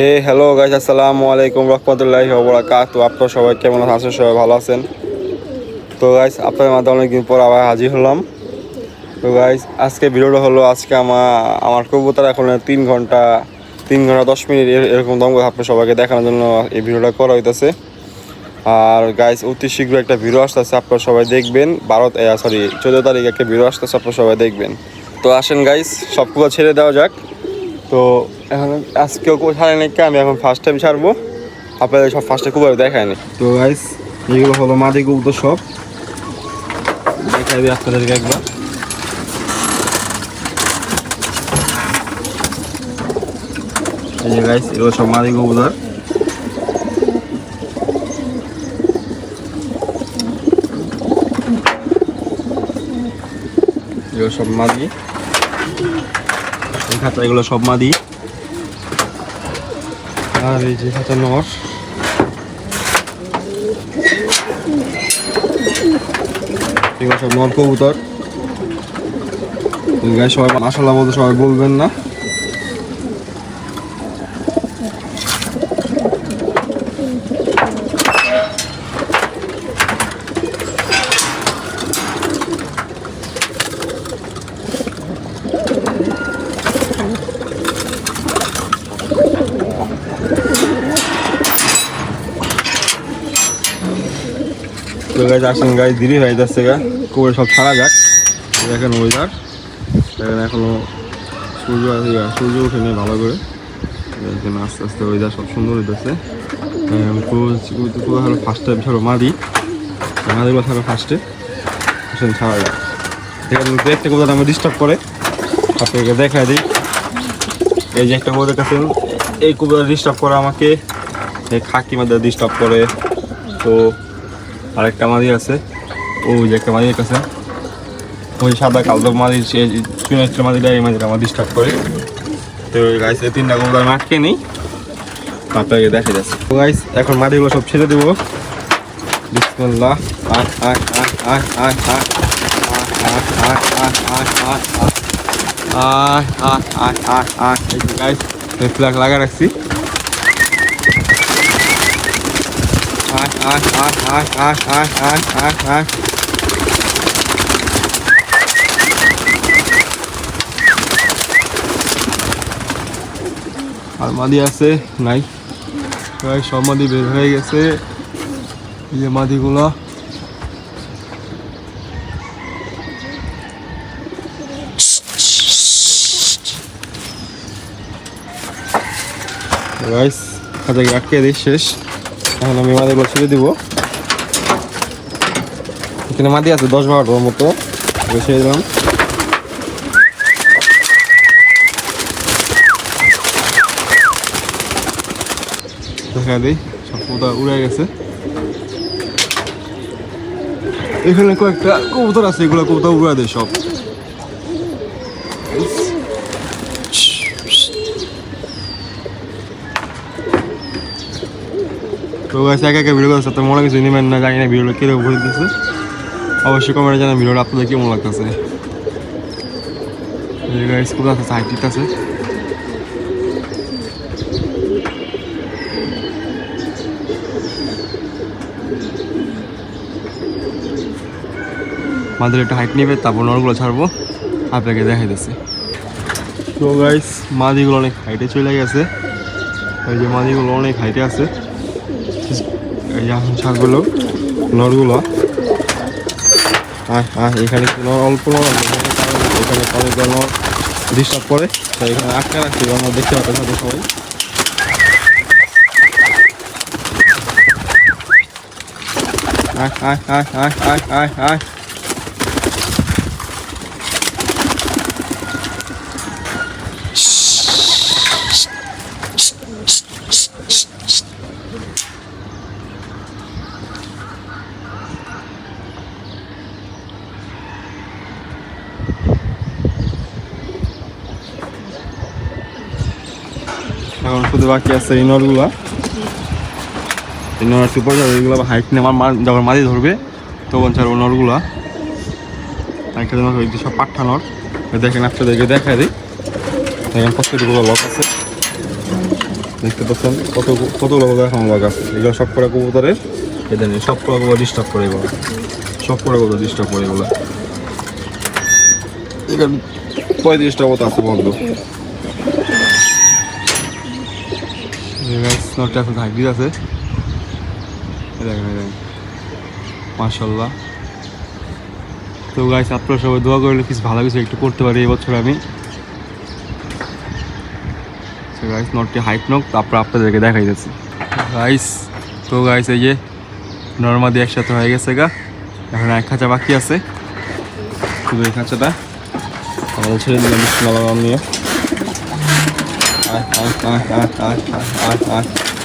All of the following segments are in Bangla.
হে হ্যালো গাইজ আসসালামু আলাইকুম রহমতুল্লাহি ওবরাকাত আপনারা সবাই কেমন আছেন? সবাই ভালো আছেন। তো গাইজ আপনাদের মাধ্যমে অনেকদিন পর আবার হাজির হলাম। তো গাইজ আজকে ভিডিওটা হলো আজকে আমার আমার কবুতর এখন তিন ঘণ্টা তিন ঘণ্টা দশ মিনিট এর- এরকম দম আপনার সবাইকে দেখানোর জন্য এই ভিডিওটা করা হইতেছে। আর গাইজ অতি শীঘ্র একটা ভিডিও আসতেছে, আপনারা সবাই দেখবেন। বারো সরি চোদ্দ তারিখ একটা ভিডিও আসতেছে, আপনারা সবাই দেখবেন। তো আসেন গাইজ সবগুলো ছেড়ে দেওয়া যাক। তো এখন আজকেও ছাড়ে নাকি আমি এখন ফার্স্ট টাইম ছাড়বো আপনাদের সব ফার্স্টে খুব দেখায়নি তো গাইস এগুলো হলো মাদি কবুতর সব। দিই আপনাদেরকে একবার। গাইস এগুলো সব মাদি কবুতর। এগুলো সব মাদি। এই খাঁচা এগুলো সব মাদি। আর এই যে খাঁচা নর। এগুলো সব নর সবাই মাসাল্লাহ বলতে সবাই বলবেন না। গাছ আসেন গাছ দেরি হয়ে যাচ্ছে গা। করে সব ছাড়া যাক। দেখেন ওয়েদার দেখেন এখনও সূর্য আছে সূর্য ওঠেনি ভালো করে। দেখেন আস্তে আস্তে ওয়েদার সব সুন্দর হইতেছে। পুরো হলো ফার্স্ট টাইম ছাড়ো মাদি। মাদিগুলো ছাড়ো ফার্স্টে আসেন ছাড়া যাক। দেখেন দেখতে কোথাও আমি ডিস্টার্ব করে। আপনাকে দেখা দিই। এই যে একটা কোথাও কাছে এই কুকুর ডিস্টার্ব করে আমাকে। খাকি মধ্যে ডিস্টার্ব করে। তো আরেকটা মাদি আছে ওই যে একটা মাদির কাছে ওই সাদা কালো মাদি সে একটা মাদিটা এই মাদিটা আমার ডিস্টার্ব করে তো গাইস এই তিনটা আমি আটকে নিই আপনাকে দেখা যাচ্ছে তো গাইস এখন মাদিগুলো সব ছেড়ে দেবো বিসমিল্লাহ আয় আয় আয় আয় আয় আয় আয় আয় আয় আয় আয় আয় এই যে গাইস ফ্ল্যাগ লাগা রাখছি আর মাদি আছে, নাই। প্রায় সব মাদি বের হয়ে গেছে। এই যে মাদিগুলো। গাইস খাতাকে আটকে দিই শেষ। এখন আমি মাদিগুলো ছেড়ে দিব। এখানে মাদি আছে, দশ বারোটার মতো। ছেড়ে দিলাম। দিই, সব কবুতর উড়ে গেছে। এখানে কয়েকটা কবুতর আছে, এগুলো কবুতর উড়ে দেয় সব। তো গাছ একা একা ভিডিও মনে কিছু নেবেন না, জানি না ভিডিওটা কীরকম ঘুরতেছে অবশ্যই কমেন্টে জানান ভিডিওটা আপনাদের কেমন লাগতেছে? আছে? হাইটিট আছে। মাদের একটা হাইট নেবে, তারপর নরগুলো ছাড়বো, আপনাকে দেখাই দিচ্ছে। তো গাইস মাদিগুলো অনেক হাইটে চলে গেছে। এই যে মাদিগুলো অনেক হাইটে আছে। এই যে এখন ছাড়গুলো নরগুলো। আয় আয় এখানে কোনো অল্প আছে, এখানে অনেকগুলো নর ডিস্টার্ব করে। তাই এখানে আটকা রাখছি আমরা দেখতে পাচ্ছি সবাই। আয় আয় আয় আয় আয় আয় আয় এখন শুধু বাকি আছে এই নলগুলা এই সুপার যাবে এগুলো হাইট নিয়ে আমার মা- যখন মাঝি ধরবে, তখন ছাড়বো নলগুলা। একটা ওই সব পাঠা নল। দেখেন আপনাদেরকে দেখা দিই। দেখেন প্রত্যেকগুলো লক আছে। দেখতে পাচ্ছেন কত কতগুলো এখন লগ আছে। এগুলো সব করা কবুতরের। এদের সব করা কবুতর ডিস্টার্ব করে এগুলো। সব করা কবুতর ডিস্টার্ব করে এগুলো। এখানে পঁয়ত্রিশটা মতো আছে বন্ধ। নটটা এখন হাইব্রিড আছে। দেখেন দেখেন। মার্শাল্লাহ তো গাইস আপনারা সবাই দোয়া করলে কিছু ভালো কিছু একটু করতে পারি এবছর আমি। গাইস নটটি হাইট নক তারপর আপনাদেরকে দেখাই যাচ্ছে গাইস তো গাইস এই যে নর্মাদি একসাথে হয়ে গেছে গা। এখন এক খাঁচা বাকি আছে। শুধু এই খাঁচাটা। ছেড়ে দিলাম নিয়ে। 哎，好好，好好，好好，好。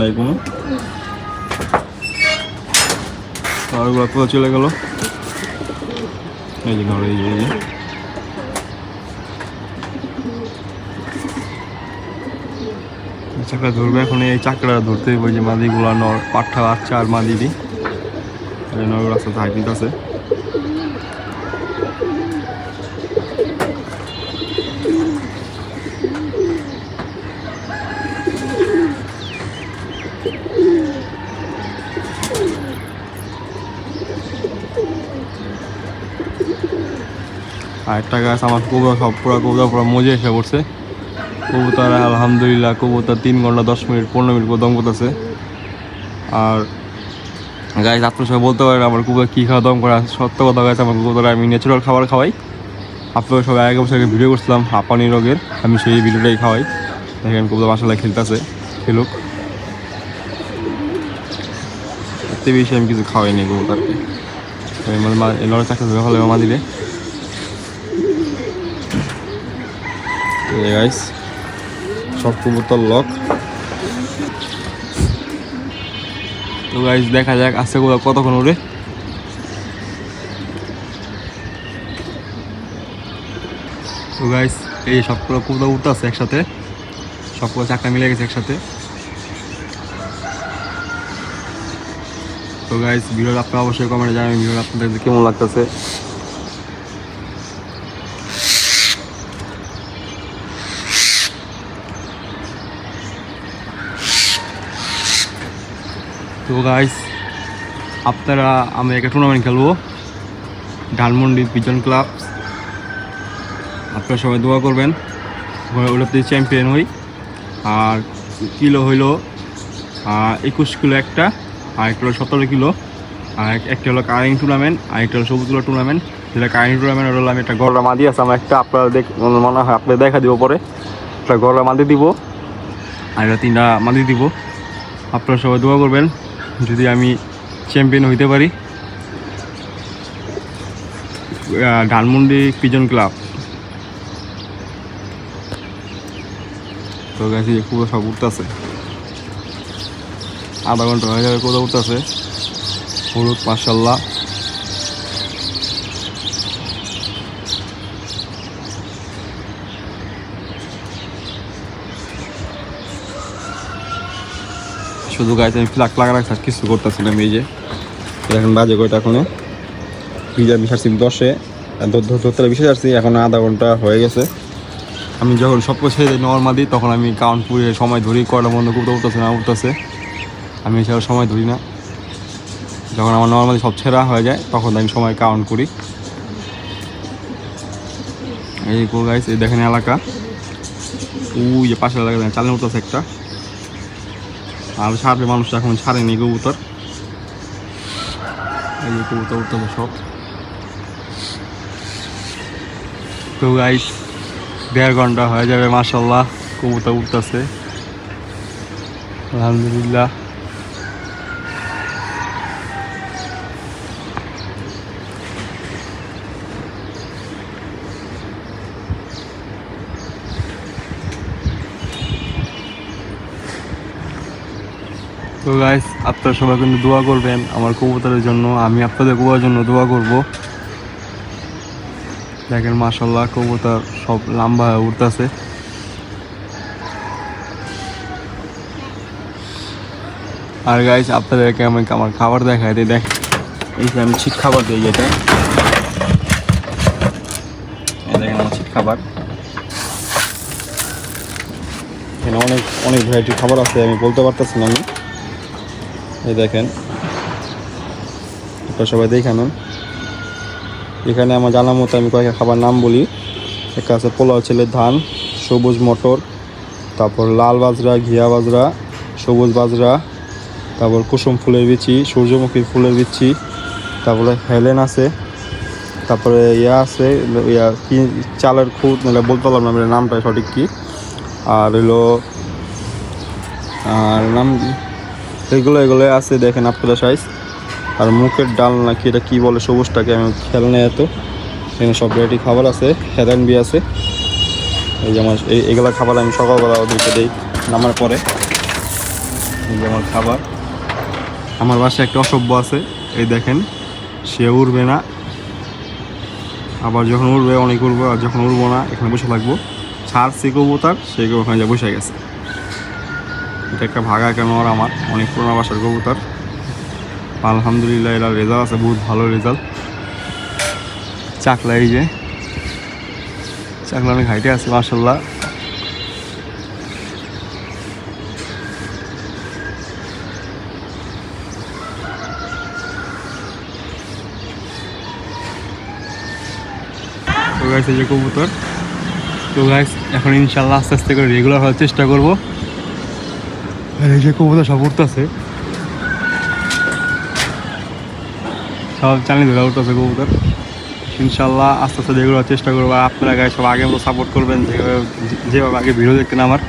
নাই কোনো ওগুলো পুরো চলে গেল? এই যে এই যে চাকরা ধরবে, এখন এই চাকরা ধরতে ওই যে মাদিগুলো নর পাঠা বাচ্চা আর মাদি দি নরগুলো আছে হাইব্রিড আছে আর একটা গাছ, আমার কবুতর সব পুরো কবুতর, পুরো মজে এসে পড়ছে। কবুতর আলহামদুলিল্লাহ, কবুতর তিন ঘণ্টা, দশ মিনিট, পনেরো মিনিট দম করতেছে। আর গাছ আপনার সবাই বলতে পারেন আমার কবুতর কী খাওয়া, দম করা, সত্য কথা গাছ আমার কবুতর আমি ন্যাচারাল খাবার খাওয়াই। আপনারা সবাই আগে বছর আগে ভিডিও করছিলাম, হাঁপানি রোগের, আমি সেই ভিডিওটাই খাওয়াই। দেখেন কবুতর মাসাল্লাহ খেলতেছে, খেলুক। এতে বেশি আমি কিছু খাওয়াইনি কবুতরকে। লড়ে চাকরি হলে মা গাইস সব কবুতর লক তো গাইস দেখা যাক আজকে কোথাও কতক্ষণ উড়ে। তো গাইস এই সবগুলো কবুতর উঠতে আছে একসাথে। সবগুলো চাকরা মিলে গেছে একসাথে। তো গাইস ভিডিও আপনারা অবশ্যই কমেন্টে জানাবেন ভিডিও আপনাদের কেমন লাগতেছে। তো গাইস আপনারা আমি একটা টুর্নামেন্ট খেলব। ধানমন্ডি পিজন ক্লাব আপনারা সবাই দোয়া করবেন। ওটাতে চ্যাম্পিয়ন হই। আর কিলো হইল একুশ কিলো একটা, আর একটা হলো সতেরো কিলো। আর একটা হলো কারিং টুর্নামেন্ট আর একটা হলো সবুজ টুর্নামেন্ট যেটা কারিং টুর্নামেন্ট হলো আমি একটা গররা মাদি আছে, আমার একটা আপনারা দেখ মনে হয় আপনাদের দেখা দিব পরে। একটা গররা মাদি দিব। আর তিনটা মাদি দিব। আপনারা সবাই দোয়া করবেন। যদি আমি চ্যাম্পিয়ন হইতে পারি ধানমন্ডি পিজন ক্লাব। তো গেছি পুরো সব উঠতেছে। আধা ঘণ্টা হয়ে যাবে কোথাও উঠতেছে। হলুদ মার্শাল্লাহ শুধু গাইতে আমি ফ্লাক লাগা রাখছি কিছু করতেছিলাম এই যে এখন বাজে কয়টা এখনও। পিজা বিশাচ্ছি দশে ধরতে বিশে যাচ্ছি এখন আধা ঘণ্টা হয়ে গেছে। আমি যখন সব কিছু নর্মাল দিই তখন আমি কাউন্ট পুরে সময় ধরি, কয়টা বন্ধ করতে উঠতেছে না উঠতেছে। আমি এছাড়া সময় ধরি না। যখন আমার নর্মালি সব ছেঁড়া হয়ে যায়, তখন আমি সময় কাউন্ট করি। এই কো গাইস এই দেখেন এলাকা। যে পাশের এলাকা চালের উঠতেছে একটা। আর ছাড়বে মানুষ এখন ছাড়েনি কবুতর। এই যে কবুতর উঠতেছে সব। তো গাইস দেড় ঘণ্টা হয়ে যাবে মাসাল্লাহ কবুতর উঠতেছে। আলহামদুলিল্লাহ। গাইস আপনারা সবাই কিন্তু দোয়া করবেন আমার কবুতরের জন্য। আমি আপনাদের কবুতরের জন্য দোয়া করব। দেখেন মাশাল্লাহ কবুতর সব লম্বা হয়ে উঠতেছে। আর গাইস আপনাদেরকে আমি আমার খাবার দেখাই দিই। দেখ, এই যে আমি ছিট খাবার দিই এই দেখেন খাবার। এখানে অনেক অনেক ভ্যারাইটির খাবার আছে, আমি বলতে পারতেছি না আমি। এই দেখেন। আপনারা সবাই দেখে নেন। এখানে আমার জানা মতো আমি কয়েকটা খাবার নাম বলি। একটা আছে পোলাও ছেলের ধান, সবুজ মটর, তারপর লাল বাজরা, ঘিয়া বাজরা, সবুজ বাজরা, তারপর কুসুম ফুলের বিচি, সূর্যমুখীর ফুলের বিচি, তারপরে হেলেন আছে, তারপরে ইয়া আছে, ইয়া কি, চালের খুদ মানে বলতে পারলাম না নামটা সঠিক কি। আর হলো, আর নাম এগুলো এগুলো আছে, দেখেন আপনারা সাইজ আর মুখের ডাল নাকি এটা কি বলে সবুজটাকে আমি খেয়াল নেই এত। এখানে সব ভ্যারাইটি খাবার আছে হেদান বি আছে। এই যে আমার এগুলা খাবার আমি সকালবেলা ওদেরকে দিই, নামার পরে। এই যে আমার খাবার। আমার বাসায় একটা অসভ্য আছে, এই দেখেন, সে উড়বে না। আবার যখন উড়বে, অনেক উড়বে, আর যখন উড়বো না, এখানে বসে থাকব। ছাড়ছি কবুতার, সে ওখানে যা বসে গেছে। এটা একটা ভাগা কেন আর আমার, অনেক পুরোনো বাসার কবুতর। আলহামদুলিল্লাহ, এরা রেজাল্ট আছে, বহুত ভালো রেজাল্ট চাকলা এই যে। চাকলা অনেক হাইটে আছে মার্শাল্লাহ যে কবুতর। তো গাইস এখন ইনশাল্লাহ আস্তে আস্তে করে রেগুলার হওয়ার চেষ্টা করব। আর এই যে কবুতর সব উঠতেছে সব চালিয়ে ধরে উঠতেছে কবুতর। ইনশাল্লাহ আস্তে আস্তে রেগুলার চেষ্টা করব। আপনারা গায়ে সব আগের মতো সাপোর্ট করবেন, যেভাবে যেভাবে আগে ভিডিও দেখতেন আমার।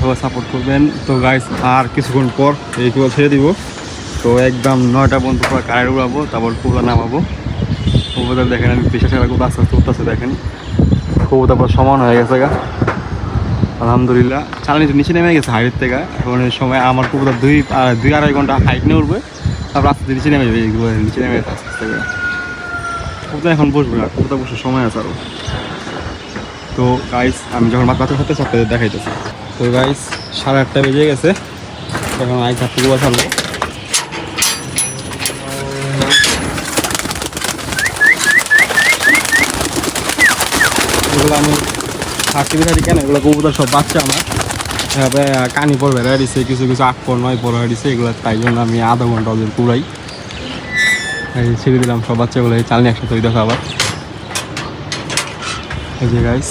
সবাই সাপোর্ট করবেন। তো গাইস আর কিছুক্ষণ পর এই কুয়া ছেড়ে দিব। তো একদম নয়টা পর্যন্ত পুরো কারেন্ট উড়াবো, তারপর কুয়া নামাবো। কবুতর দেখেন, আমি পেশা কোথাও আস্তে আস্তে উঠতেছে দেখেন। কবুতর পুরো সমান হয়ে গেছে গা। আলহামদুলিল্লাহ। চালানি তো নিচে নেমে গেছে হাইটের থেকে। এখন সময় আমার কবুতর দুই দুই আড়াই ঘণ্টা হাইট নিয়ে উঠবে। তারপর আস্তে নিচে নেমে যাবে নিচে নেমে আস্তে আস্তে এখন বসবে না কবুতর বসার সময় আছে আরও তো গাইস আমি যখন বাচ্চা করতে আপনাদের দেখাইতেছি। তো গাইস সাড়ে আটটা বেজে গেছে। এখন আই কুয়া ছাড়বো এগুলো আমি কেন? এগুলো কবুতর সব বাচ্চা আমার। এভাবে কানি পর বেড়া দিছে, কিছু কিছু আট পর নয় পর হয়ে দিছে, এগুলো তাই জন্য আমি আধা ঘণ্টা ওদের পুরাই ছেড়ে দিলাম সব বাচ্চাগুলো চালনি একসাথে দেখো আবার। এই যে গাইস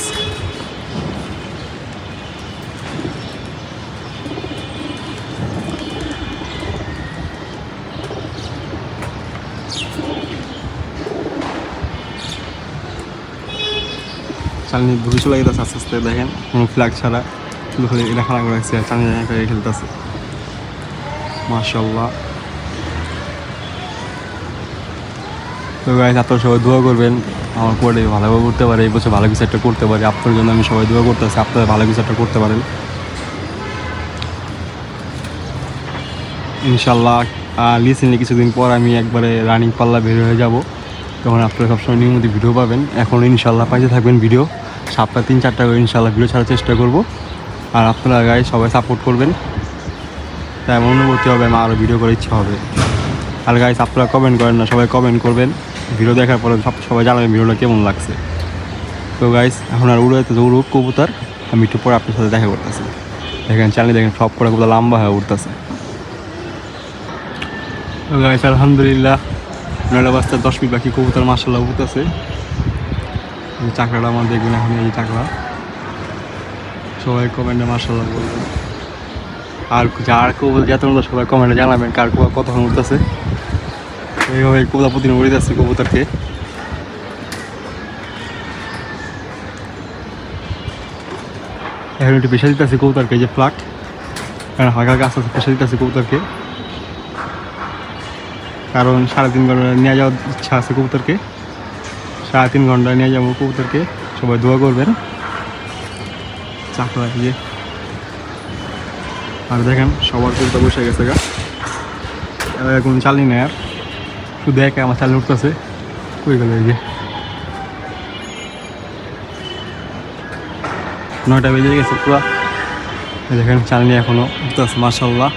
চালনি ঘুরে চলে আস্তে আস্তে দেখেন, কোনো ফ্ল্যাগ ছাড়া। শুধু খালি এটা খারাপ রাখছে আর চালনি করে খেলতেছে। মাশাল্লাহ তো গাইজ আপনারা সবাই দোয়া করবেন, আমার পরে ভালোভাবে করতে পারে, এই বছর ভালো কিছু একটা করতে পারে। আপনার জন্য আমি সবাই দোয়া করতেছি, আপনারা ভালো কিছু একটা করতে পারেন। ইনশাল্লাহ লিসেনলি কিছুদিন পর আমি একবারে রানিং পাল্লা বের হয়ে যাব। তখন আপনারা সবসময় নিয়মিত ভিডিও পাবেন। এখন ইনশাল্লাহ পাইতে থাকবেন ভিডিও। সপ্তাহে তিন, চারটা করে ইনশাল্লাহ ভিডিও ছাড়ার চেষ্টা করব। আর আপনারা গায়ে সবাই সাপোর্ট করবেন। তাই এমন অনুভূতি হবে, আমার আরও ভিডিও করার ইচ্ছা হবে। আর গাইস আপনারা কমেন্ট করেন না, সবাই কমেন্ট করবেন। ভিডিও দেখার পরে সব, সবাই জানাবেন ভিডিওটা কেমন লাগছে। তো গাইস এখন আর উড়ে তো উড়ুক কবুতর। আমি একটু পরে আপনার সাথে দেখা করতেছি। দেখেন চ্যানেলে দেখেন সব করে কবুতর লম্বা হয়ে উঠতেছে। গাইস আলহামদুলিল্লাহ। নয়টা বাজতে দশ মিনিট বাকি কবুতর মাসাল্লাহ উঠতেছে। এই চাকরাটা আমার দেখবেন এখন এই চাকরা। সবাই কমেন্টে মাসাল্লাহ বলবেন। আর যার কবুতর যত সবাই কমেন্টে জানাবেন কার কবুতর কতক্ষণ উঠতেছে। এইভাবে কবুতর প্রতিদিন উড়ে যাচ্ছে কবুতরকে। এখন একটু পেশা দিতেছে কবুতরকে যে ফ্লাট কারণ হালকা হালকা আস্তে আস্তে পেশা দিতেছে কবুতরকে। কারণ সাড়ে তিন ঘণ্টা নিয়ে যাওয়ার ইচ্ছা আছে কবুতরকে। সাড়ে তিন ঘণ্টা নিয়ে যাব কবুতরকে। সবাই দোয়া করবেন। চাকরা দিয়ে। আর দেখেন, সবার কবুতর বসে গেছে গা। এখন চালি নেই আর শুধু একে আমার চালি উঠতেছে। কই গেল এই যে? নয়টা বেজে গেছে পুরো। দেখেন, চালনি এখনও উঠতেছে মার্শাল্লাহ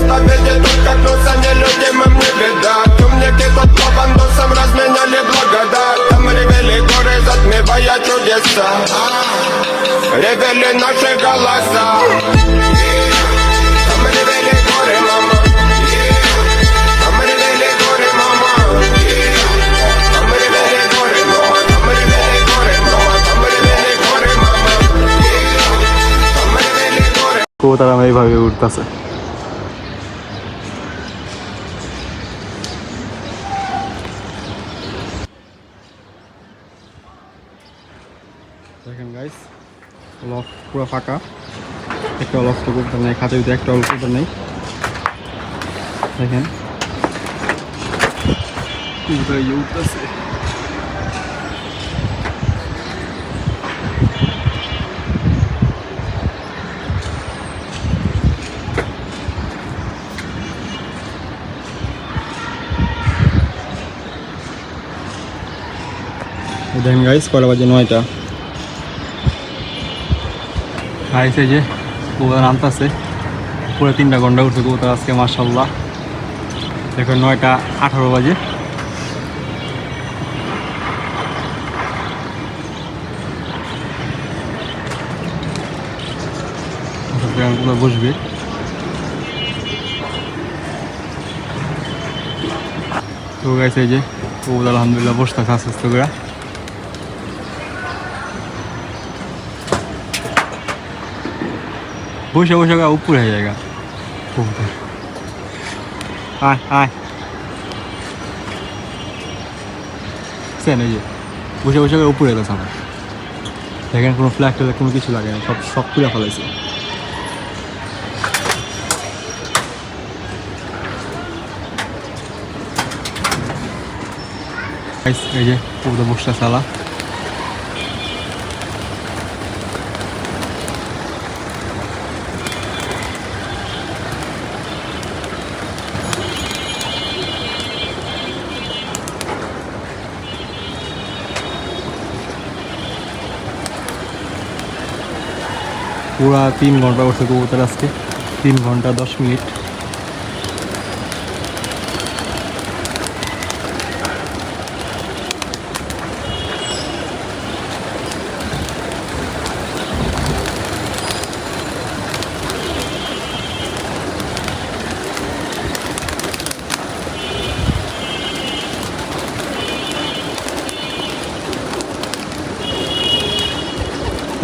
правда Ставить тут как носа нелюдимым не беда Темники под плавандосом разменяли благодать Там ревели горы, затмевая чудеса Ревели наши голоса Там ревели горы, мама Там ревели горы, мама Там ревели горы, мама Там ревели горы, мама Там ревели горы, мама Там ревели горы কবুতর আমার এইভাবে উঠতেছে পুরো ফাঁকা। একটা তো কবুতর নেই খাঁচা ভিতরে একটা কবুতর নেই। দেখেন। দেখেন গাইস কয়টা বাজে? নয়টা। খাইছে যে, কবুতর নামতেছে পুরো তিনটা ঘণ্টা উঠছে কবুতর আজকে মার্শাল্লাহ দেখুন নয়টা আঠারো বাজে। বসবে। তো গাইছে যে, কবুতর আলহামদুলিল্লাহ বসতে আস্তে আস্তে করে। বসে বসে উপরে হয়ে যায় আয় আয়। সেন, এই যে, বসে বসে উপরে গেছে আমার দেখেন, কোনো ফ্ল্যাগ ট্যাগ কোনো কিছু লাগে না, সব সব তুলে ফেলাইছে। এই যে কবুতর বসটা সালা পুরা তিন ঘণ্টা বসে কবুতর আজকে। তিন ঘণ্টা দশ মিনিট।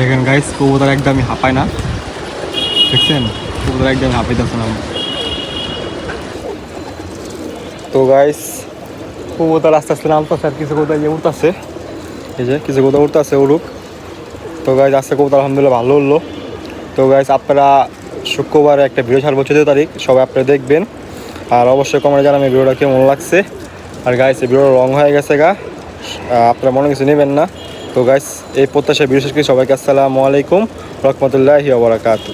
দেখেন গাইস কবুতর একদমই হাঁপায় না। দেখছেন? কবুতর একদম হাঁপাইতেছে না। তো গাইস কবুতর আস্তে আস্তে নামতেছে আর কিছু কবুতর যে উঠতেছে এই যে কিছু কবুতর উঠতেছে উড়ুক। তো গাইস আজকে কবুতর আলহামদুলিল্লাহ ভালো উঠল তো গাইস আপনারা শুক্রবারে একটা ভিডিও ছাড়বো চোদ্দ তারিখ, সবাই আপনারা দেখবেন। আর অবশ্যই কমেন্টে জানাবেন ভিডিওটা কেমন লাগছে। আর গাইস এই ভিডিও রং হয়ে গেছে গা। আপনারা মনে কিছু নেবেন না। তো গাইস এই প্রত্যাশা বিশেষ করে সবাইকে আসসালামু আলাইকুম রহমতুল্লাহি ওবরাকাতু